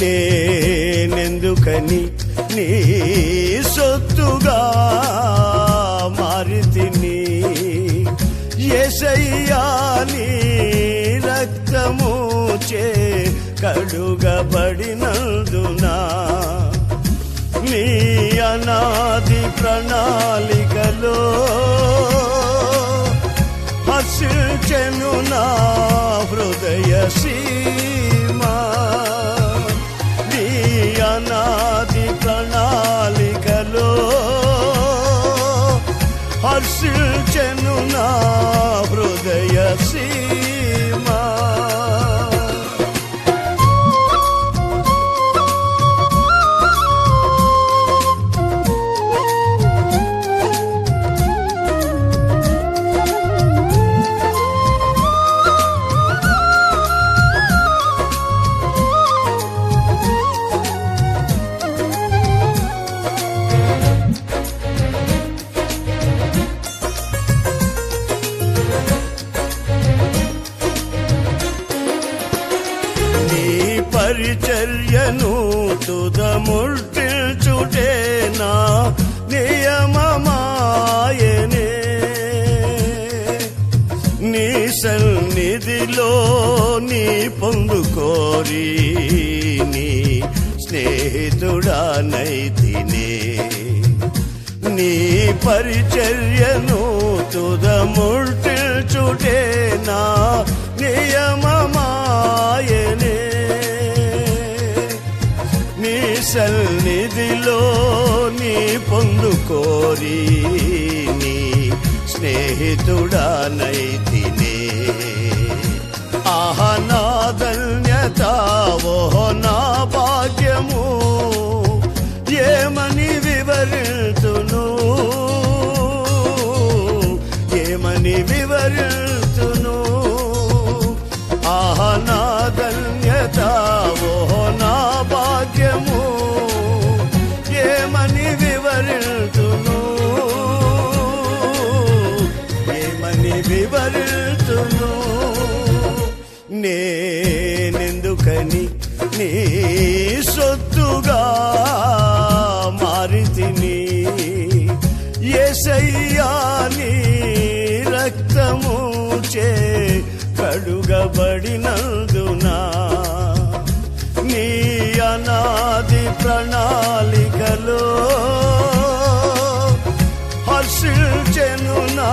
నేనెందుకని నీ సొత్తుగా మారితిని ఎసయ్యా నీ రక్తము చే కడుగబడినందునా నీ అనాది ప్రణాళికలో హర్షించెను నా హృదయ సీ హర్షించెను నా హృదయ సీమా పరిచర్యను తుదముర్చుటే నియమమాయనే. నీ సన్నిధిలో నీ పొందుకోరి నీ స్నేహితుడానైతినే. నీ పరిచర్యను తుదముర్చుటే సన్నిధిలో నీ పొందుకోరి నీ స్నేహితుడానైతినే ఆహ నా ధన్యత ఓహో నా భాగ్యము. ఏమని వివరణ ఏమని నేనెందుకని నీ సొత్తుగా మారితిని. ఎసయ్యా నీ రక్తము చే కడుగబడినందునా నీ అనాది ప్రణాళికలో హర్షించెను నా